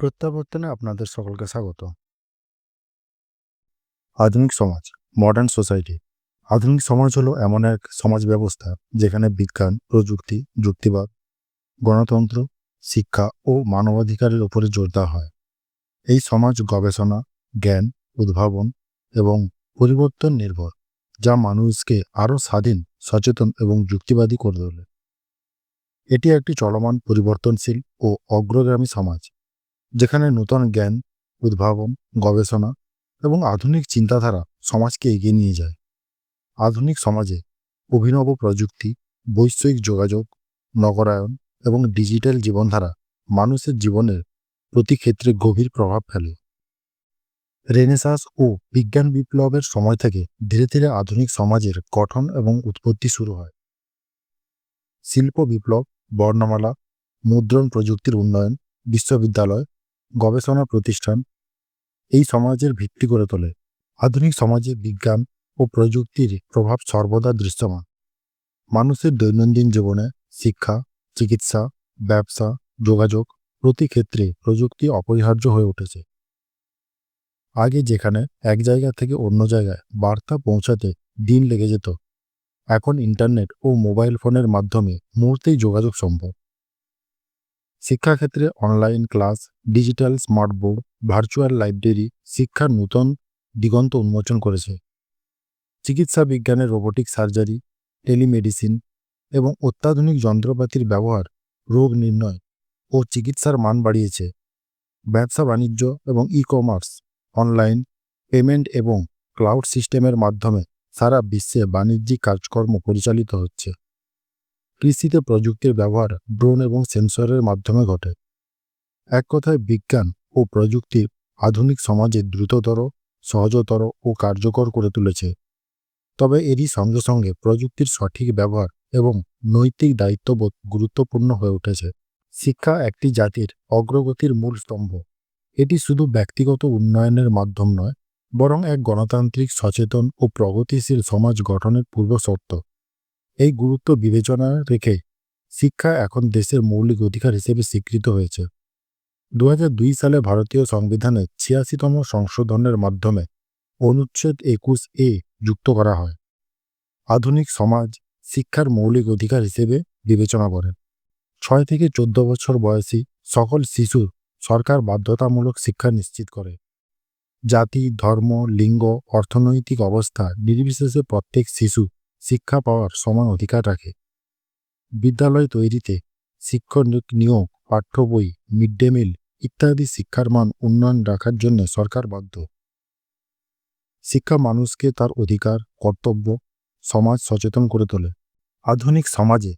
প্রত্যাবর্তনে আপনাদের সকলকে স্বাগত। আধুনিক সমাজ মডার্ন সোসাইটি আধুনিক সমাজ হলো এমন এক সমাজ ব্যবস্থা যেখানে বিজ্ঞান, প্রযুক্তি, যুক্তিবাদ, গণতন্ত্র, শিক্ষা ও মানবাধিকারের উপরে জোর দেওয়া হয়। এই সমাজ গবেষণা, জ্ঞান, উদ্ভাবন এবং পরিবর্তন নির্ভর, যা মানুষকে আরও স্বাধীন, সচেতন এবং যুক্তিবাদী করে তোলে। এটি একটি চলমান পরিবর্তনশীল ও অগ্রগামী সমাজ। যেখানে নূতন জ্ঞান, উদ্ভাবন, গবেষণা এবং আধুনিক চিন্তাধারা সমাজকে এগিয়ে নিয়ে যায়। আধুনিক সমাজে অভিনব প্রযুক্তি বৈষয়িক যোগাযোগ, নগরায়ন এবং ডিজিটাল জীবনধারা মানুষের জীবনের প্রতি ক্ষেত্রে গভীর প্রভাব ফেলে। রেনেসাস ও বিজ্ঞান বিপ্লবের সময় থেকে ধীরে ধীরে আধুনিক সমাজের গঠন এবং উৎপত্তি শুরু হয়। শিল্প বিপ্লব, বর্ণমালা, মুদ্রণ প্রযুক্তির উন্নয়ন, বিশ্ববিদ্যালয় গবেষণা প্রতিষ্ঠান এই সমাজের ভিত্তি করে তোলে। আধুনিক সমাজে বিজ্ঞান ও প্রযুক্তির প্রভাব সর্বদা দৃশ্যমান। মানুষের দৈনন্দিন জীবনে শিক্ষা, চিকিৎসা, ব্যবসা, যোগাযোগ প্রতি ক্ষেত্রে প্রযুক্তি অপরিহার্য হয়ে উঠেছে। আগে যেখানে এক জায়গা থেকে অন্য জায়গায় বার্তা পৌঁছাতে দিন লেগে যেত, এখন ইন্টারনেট ও মোবাইল ফোনের মাধ্যমে মুহূর্তেই যোগাযোগ সম্ভব। শিক্ষাক্ষেত্রে online class digital smart board virtual library শিক্ষার নূতন দিগন্ত উন্মোচন করেছে। চিকিৎসা বিজ্ঞানের রোবোটিক সার্জারি টেলিমেডিসিন এবং অত্যাধুনিক যন্ত্রপাতির ব্যবহার রোগ নির্ণয় ও চিকিৎসার মান বাড়িয়েছে। ব্যবসা বাণিজ্য এবং ই কমার্স অনলাইন পেমেন্ট এবং ক্লাউড সিস্টেমের মাধ্যমে সারা বিশ্বে বাণিজ্যিক কাজকর্ম পরিচালিত হচ্ছে। কৃষিতে প্রযুক্তির ব্যবহার ড্রোন এবং সেন্সরের মাধ্যমে ঘটে। এক কথায়, বিজ্ঞান ও প্রযুক্তির আধুনিক সমাজে দ্রুততর, সহজতর ও কার্যকর করে তুলেছে। তবে এরই সঙ্গে সঙ্গে প্রযুক্তির সঠিক ব্যবহার এবং নৈতিক দায়িত্ববোধ গুরুত্বপূর্ণ হয়ে উঠেছে। শিক্ষা একটি জাতির অগ্রগতির মূল স্তম্ভ। এটি শুধু ব্যক্তিগত উন্নয়নের মাধ্যম নয়, বরং এক গণতান্ত্রিক সচেতন ও প্রগতিশীল সমাজ গঠনের পূর্বশর্ত। এই গুরুত্ব বিবেচনা রেখে শিক্ষা এখন দেশের মৌলিক অধিকার হিসেবে স্বীকৃত হয়েছে। দু হাজার দুই সালে ভারতীয় সংবিধানে ছিয়াশিতম সংশোধনের মাধ্যমে অনুচ্ছেদ একুশ এ যুক্ত করা হয়। আধুনিক সমাজ শিক্ষার মৌলিক অধিকার হিসেবে বিবেচনা করে। ছয় থেকে চোদ্দ বছর বয়সী সকল শিশুর সরকার বাধ্যতামূলক শিক্ষা নিশ্চিত করে। জাতি, ধর্ম, লিঙ্গ, অর্থনৈতিক অবস্থা নির্বিশেষে প্রত্যেক শিশু শিক্ষা পাওয়ার সমান অধিকার রাখে। বিদ্যালয় তৈরিতে শিক্ষক নিয়োগ পাঠ্য বই, মিড ডে মিল ইত্যাদি শিক্ষার মান উন্নয়ন রাখার জন্য সরকার বাধ্য। শিক্ষা মানুষকে তার অধিকার, কর্তব্য, সমাজ সচেতন করে তোলে। আধুনিক সমাজে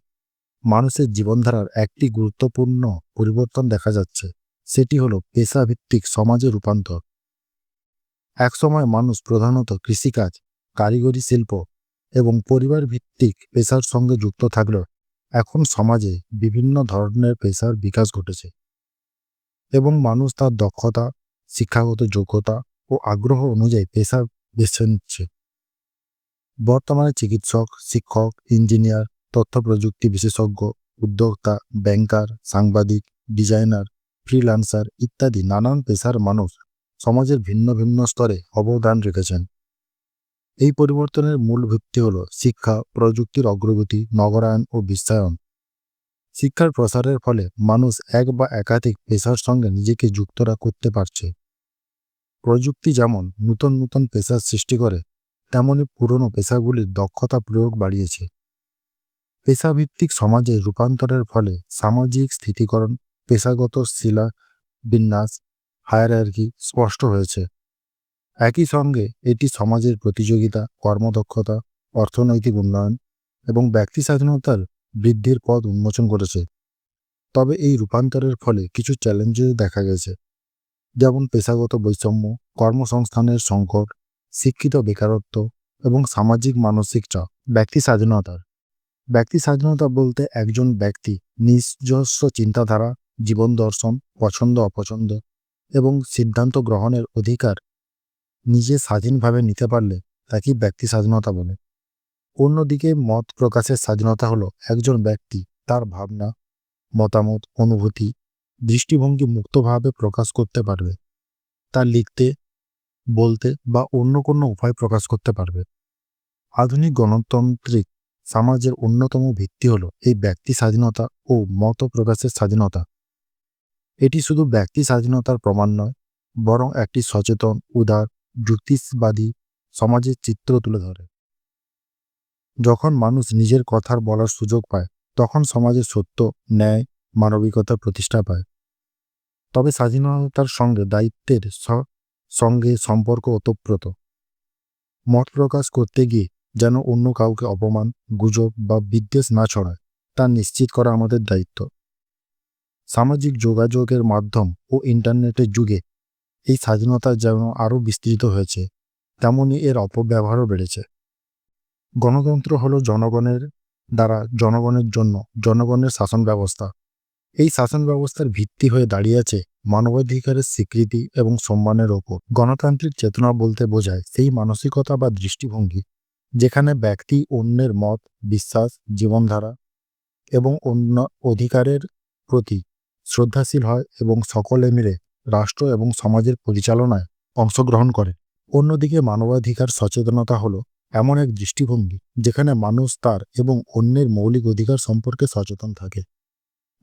মানুষের জীবনধারার একটি গুরুত্বপূর্ণ পরিবর্তন দেখা যাচ্ছে, সেটি হলো পেশাভিত্তিক সমাজে রূপান্তর। একসময় মানুষ প্রধানত কৃষিকাজ, কারিগরি শিল্প এবং পরিবার ভিত্তিক পেশার সঙ্গে যুক্ত থাকলেও এখন সমাজে বিভিন্ন ধরনের পেশার বিকাশ ঘটেছে। এবং মানুষ তার দক্ষতা, শিক্ষাগত যোগ্যতা ও আগ্রহ অনুযায়ী পেশা বেছে নিচ্ছে। বর্তমানে চিকিৎসক, শিক্ষক, ইঞ্জিনিয়ার তথ্য প্রযুক্তি বিশেষজ্ঞ, উদ্যোক্তা, ব্যাংকার, সাংবাদিক, ডিজাইনার, ফ্রিল্যান্সার ইত্যাদি নানান পেশার মানুষ সমাজের ভিন্ন ভিন্ন স্তরে অবদান রেখেছেন। এই পরিবর্তনের মূল ভিত্তি হল শিক্ষা, প্রযুক্তির অগ্রগতি, নগরায়ন ও বিশ্বায়ন। শিক্ষার প্রসারের ফলে মানুষ এক বা একাধিক পেশার সঙ্গে নিজেকে যুক্ত করতে পারছে। প্রযুক্তি যেমন নূতন নূতন পেশার সৃষ্টি করে, তেমনি পুরনো পেশাগুলির দক্ষতা প্রয়োগ বাড়িয়েছে। পেশাভিত্তিক সমাজে রূপান্তরের ফলে সামাজিক স্থিতিকরণ, পেশাগত শিলা বিন্যাস হায়ারার্কি স্পষ্ট হয়েছে। একই সঙ্গে এটি সমাজের প্রতিযোগিতা, কর্মদক্ষতা, অর্থনৈতিক উন্নয়ন এবং ব্যক্তি স্বাধীনতার বৃদ্ধির পথ উন্মোচন করেছে। তবে এই রূপান্তরের ফলে কিছু চ্যালেঞ্জও দেখা গেছে। যেমন পেশাগত বৈষম্য, কর্মসংস্থানের সংকট, শিক্ষিত বেকারত্ব এবং সামাজিক মানসিক চাপ, ব্যক্তি স্বাধীনতার। ব্যক্তি স্বাধীনতা বলতে একজন ব্যক্তি নিজস্ব চিন্তাধারা, জীবন দর্শন পছন্দ অপছন্দ এবং সিদ্ধান্ত গ্রহণের অধিকার নিজে স্বাধীনভাবে নিতে পারলে তাকেই ব্যক্তি স্বাধীনতা বলে। অন্যদিকে মত প্রকাশের স্বাধীনতা হলো একজন ব্যক্তি তার ভাবনা, মতামত, অনুভূতি, দৃষ্টিভঙ্গি মুক্তভাবে প্রকাশ করতে পারবে। তা লিখতে, বলতে বা অন্য কোনো উপায় প্রকাশ করতে পারবে। আধুনিক গণতান্ত্রিক সমাজের অন্যতম ভিত্তি হল এই ব্যক্তি স্বাধীনতা ও মত প্রকাশের স্বাধীনতা। এটি শুধু ব্যক্তি স্বাধীনতার প্রমাণ নয়, বরং একটি সচেতন, উদার যুক্তিবাদী সমাজের চিত্র তুলে ধরে। যখন মানুষ নিজের কথার বলার সুযোগ পায়, তখন সমাজে সত্য, ন্যায় মানবিকতা প্রতিষ্ঠা পায়। তবে স্বাধীনতার সঙ্গে দায়িত্বের সঙ্গে সম্পর্ক ওতপ্রোত। মত প্রকাশ করতে গিয়ে যেন অন্য কাউকে অপমান, গুজব বা বিদ্বেষ না ছড়ায়, তা নিশ্চিত করা আমাদের দায়িত্ব। সামাজিক যোগাযোগের মাধ্যম ও ইন্টারনেটের যুগে এই স্বাধীনতা যেমন আরও বিস্তৃত হয়েছে, তেমনি এর অপব্যবহারও বেড়েছে। গণতন্ত্র হলো জনগণের দ্বারা জনগণের জন্য জনগণের শাসন ব্যবস্থা। এই শাসন ব্যবস্থার ভিত্তি হয়ে দাঁড়িয়ে আছে মানবাধিকারের স্বীকৃতি এবং সম্মানের ওপর। গণতান্ত্রিক চেতনা বলতে বোঝায় সেই মানসিকতা বা দৃষ্টিভঙ্গি, যেখানে ব্যক্তি অন্যের মত, বিশ্বাস, জীবনধারা এবং অন্য অধিকারের প্রতি শ্রদ্ধাশীল হয় এবং সকলে মিলে রাষ্ট্র এবং সমাজের পরিচালনায় অংশগ্রহণ করে। অন্যদিকে মানবাধিকার সচেতনতা হলো এমন এক দৃষ্টিভঙ্গি যেখানে মানুষ তার এবং অন্যের মৌলিক অধিকার সম্পর্কে সচেতন থাকে।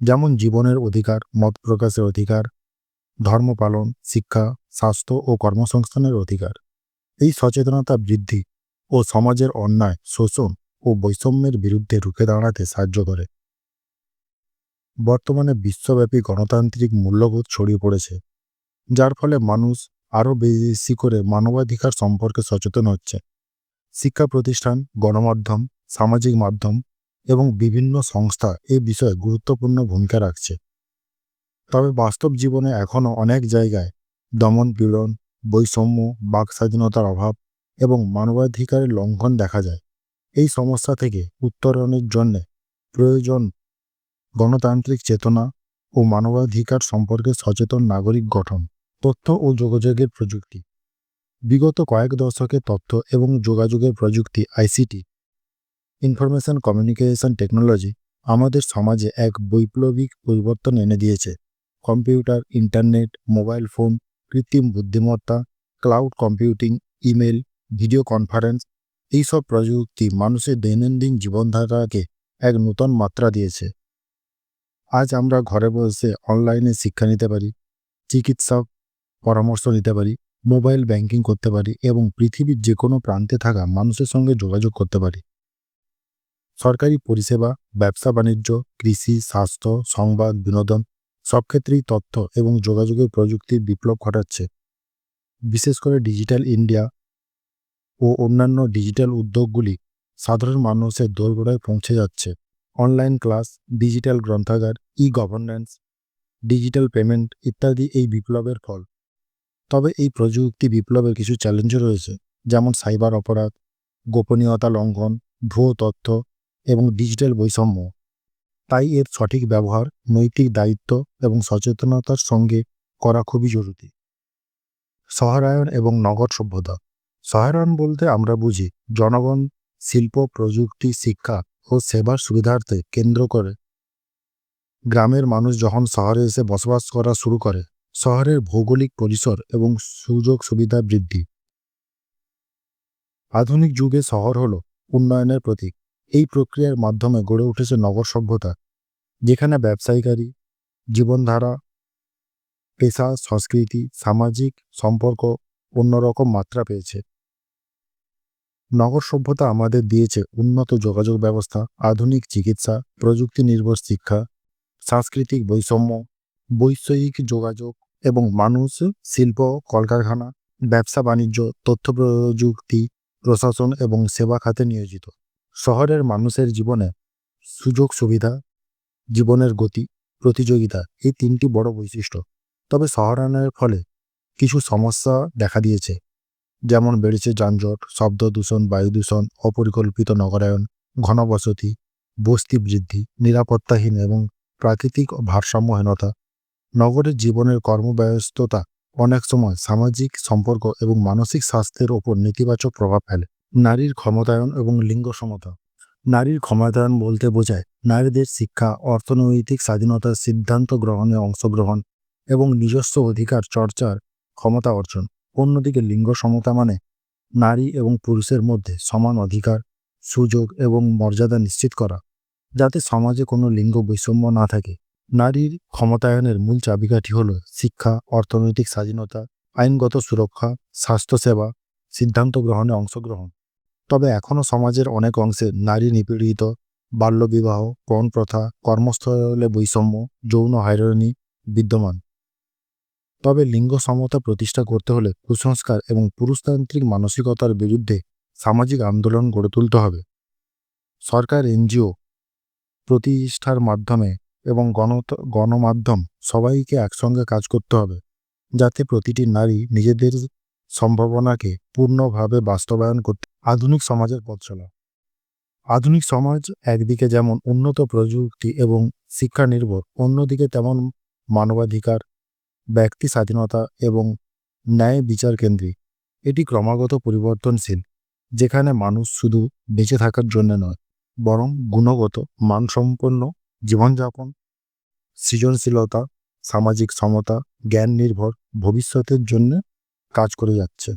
যেমন জীবনের অধিকার, মত প্রকাশের অধিকার, ধর্ম পালন, শিক্ষা, স্বাস্থ্য ও কর্মসংস্থানের অধিকার। এই সচেতনতা বৃদ্ধি ও সমাজের অন্যায়, শোষণ ও বৈষম্যের বিরুদ্ধে রুখে দাঁড়াতে সাহায্য করে। বর্তমানে বিশ্বব্যাপী গণতান্ত্রিক মূল্যবোধ ছড়িয়ে পড়েছে, যার ফলে মানুষ আরও বেশি করে মানবাধিকার সম্পর্কে সচেতন হচ্ছে। শিক্ষা প্রতিষ্ঠান, গণমাধ্যম, সামাজিক মাধ্যম এবং বিভিন্ন সংস্থা এ বিষয়ে গুরুত্বপূর্ণ ভূমিকা রাখছে। তবে বাস্তব জীবনে এখনও অনেক জায়গায় দমন পীড়ন, বৈষম্য, বাক স্বাধীনতার অভাব এবং মানবাধিকারের লঙ্ঘন দেখা যায়। এই সমস্যা থেকে উত্তরণের জন্য প্রয়োজন গণতান্ত্রিক চেতনা ও মানবাধিকার সম্পর্কে সচেতন নাগরিক গঠন, তথ্য ও যোগাযোগের প্রযুক্তি। বিগত কয়েক দশকে তথ্য এবং যোগাযোগের প্রযুক্তি, আইসিটি, ইনফরমেশন কমিউনিকেশন টেকনোলজি আমাদের সমাজে এক বৈপ্লবিক পরিবর্তন এনে দিয়েছে। কম্পিউটার, ইন্টারনেট, মোবাইল ফোন, কৃত্রিম বুদ্ধিমত্তা, cloud computing, email, video conference, এইসব প্রযুক্তি মানুষের দৈনন্দিন জীবনধারাকে এক নূতন মাত্রা দিয়েছে। আজ আমরা ঘরে বসে অনলাইনে শিক্ষা নিতে পারি, চিকিৎসক পরামর্শ নিতে পারি মোবাইল ব্যাংকিং করতে পারি এবং পৃথিবীর যে কোনো প্রান্তে থাকা মানুষের সঙ্গে যোগাযোগ করতে পারি। সরকারি পরিষেবা, ব্যবসা বাণিজ্য, কৃষি, স্বাস্থ্য, সংবাদ, বিনোদন সব ক্ষেত্রেই তথ্য এবং যোগাযোগের প্রযুক্তির বিপ্লব ঘটাচ্ছে। বিশেষ করে ডিজিটাল ইন্ডিয়া ও অন্যান্য ডিজিটাল উদ্যোগগুলি সাধারণ মানুষের দোরগোড়ায় পৌঁছে যাচ্ছে। অনলাইন ক্লাস ডিজিটাল গ্রন্থাগার ই গভর্নেন্স ডিজিটাল পেমেন্ট ইত্যাদি এই বিপ্লবের ফল। তবে এই প্রযুক্তি বিপ্লবের কিছু চ্যালেঞ্জও রয়েছে, যেমন সাইবার অপরাধ, গোপনীয়তা লঙ্ঘন ভুয়ো তথ্য এবং ডিজিটাল বৈষম্য। তাই এর সঠিক ব্যবহার, নৈতিক দায়িত্ব এবং সচেতনতার সঙ্গে করা খুবই জরুরি। শহরায়ন এবং নগর সভ্যতা। শহরায়ন বলতে আমরা বুঝি, জনগণ, শিল্প, প্রযুক্তি, শিক্ষা ও সেবার সুবিধার্থে কেন্দ্র করে। গ্রামের মানুষ যখন শহরে এসে বসবাস করা শুরু করে, শহরের ভৌগোলিক পরিসর এবং সুযোগ সুবিধা বৃদ্ধি। আধুনিক যুগে শহর হল উন্নয়নের প্রতীক। এই প্রক্রিয়ার মাধ্যমে গড়ে উঠেছে নগর সভ্যতা, যেখানে ব্যবসায়িকারী, জীবনধারা, পেশা, সংস্কৃতি, সামাজিক সম্পর্ক অন্যরকম মাত্রা পেয়েছে। নগর সভ্যতা আমাদের দিয়েছে উন্নত যোগাযোগ ব্যবস্থা, আধুনিক চিকিৎসা প্রযুক্তি নির্ভর শিক্ষা, সাংস্কৃতিক বৈষম্য বৈষয়িক যোগাযোগ এবং মানুষ, শিল্প, কলকারখানা, ব্যবসা, বাণিজ্য, তথ্য প্রযুক্তি, প্রশাসন এবং সেবা খাতে নিয়োজিত। শহরের মানুষের জীবনে সুযোগ সুবিধা, জীবনের গতি, প্রতিযোগিতা এই তিনটি বড় বৈশিষ্ট্য। তবে শহরায়নের ফলে কিছু সমস্যা দেখা দিয়েছে। যেমন বেড়েছে যানজট, শব্দ দূষণ, বায়ু দূষণ, অপরিকল্পিত নগরায়ন, ঘনবসতি, বস্তি বৃদ্ধি, নিরাপত্তাহীন এবং প্রাকৃতিক ভারসাম্যহীনতা। নগরের জীবনের কর্মব্যস্ততা অনেক সময় সামাজিক সম্পর্ক এবং মানসিক স্বাস্থ্যের ওপর নেতিবাচক প্রভাব ফেলে। নারীর ক্ষমতায়ন এবং লিঙ্গ সমতা। নারীর ক্ষমতায়ন বলতে বোঝায় নারীদের শিক্ষা, অর্থনৈতিক স্বাধীনতা সিদ্ধান্ত গ্রহণে অংশগ্রহণ এবং নিজস্ব অধিকার, চর্চার ক্ষমতা অর্জন। অন্যদিকে লিঙ্গ সমতা মানে নারী এবং পুরুষের মধ্যে সমান অধিকার, সুযোগ এবং মর্যাদা নিশ্চিত করা। যাতে সমাজে কোনো লিঙ্গ বৈষম্য না থাকে, নারীর ক্ষমতায়নের মূল চাবিকাঠি হল শিক্ষা, অর্থনৈতিক স্বাধীনতা, আইনগত সুরক্ষা, স্বাস্থ্যসেবা, সিদ্ধান্ত গ্রহণে অংশগ্রহণ। তবে এখনও সমাজের অনেক অংশে নারী নিপীড়িত, বাল্যবিবাহ পণ প্রথা, কর্মস্থলে বৈষম্য, যৌন হয়রানি বিদ্যমান। তবে লিঙ্গ সমতা প্রতিষ্ঠা করতে হলে কুসংস্কার এবং পুরুষতান্ত্রিক মানসিকতার বিরুদ্ধে সামাজিক আন্দোলন গড়ে তুলতে হবে। সরকার, এনজিও প্রতিষ্ঠার মাধ্যমে এবং গণ গণমাধ্যম সবাইকে একসঙ্গে কাজ করতে হবে, যাতে প্রতিটি নারী নিজেদের সম্ভাবনাকে পূর্ণভাবে বাস্তবায়ন করতে আধুনিক সমাজের পথ চলা। আধুনিক সমাজ একদিকে যেমন উন্নত প্রযুক্তি এবং শিক্ষা নির্ভর, অন্যদিকে তেমন মানবাধিকার ব্যক্তি স্বাধীনতা এবং ন্যায় বিচার কেন্দ্রিক এটি ক্রমাগত পরিবর্তনশীল, যেখানে মানুষ শুধু বেঁচে থাকার জন্য নয়, বরং গুণগত, মানসম্পন্ন জীবনযাপন, সৃজনশীলতা, সামাজিক সমতা, জ্ঞান নির্ভর ভবিষ্যতের জন্য কাজ করে যাচ্ছে।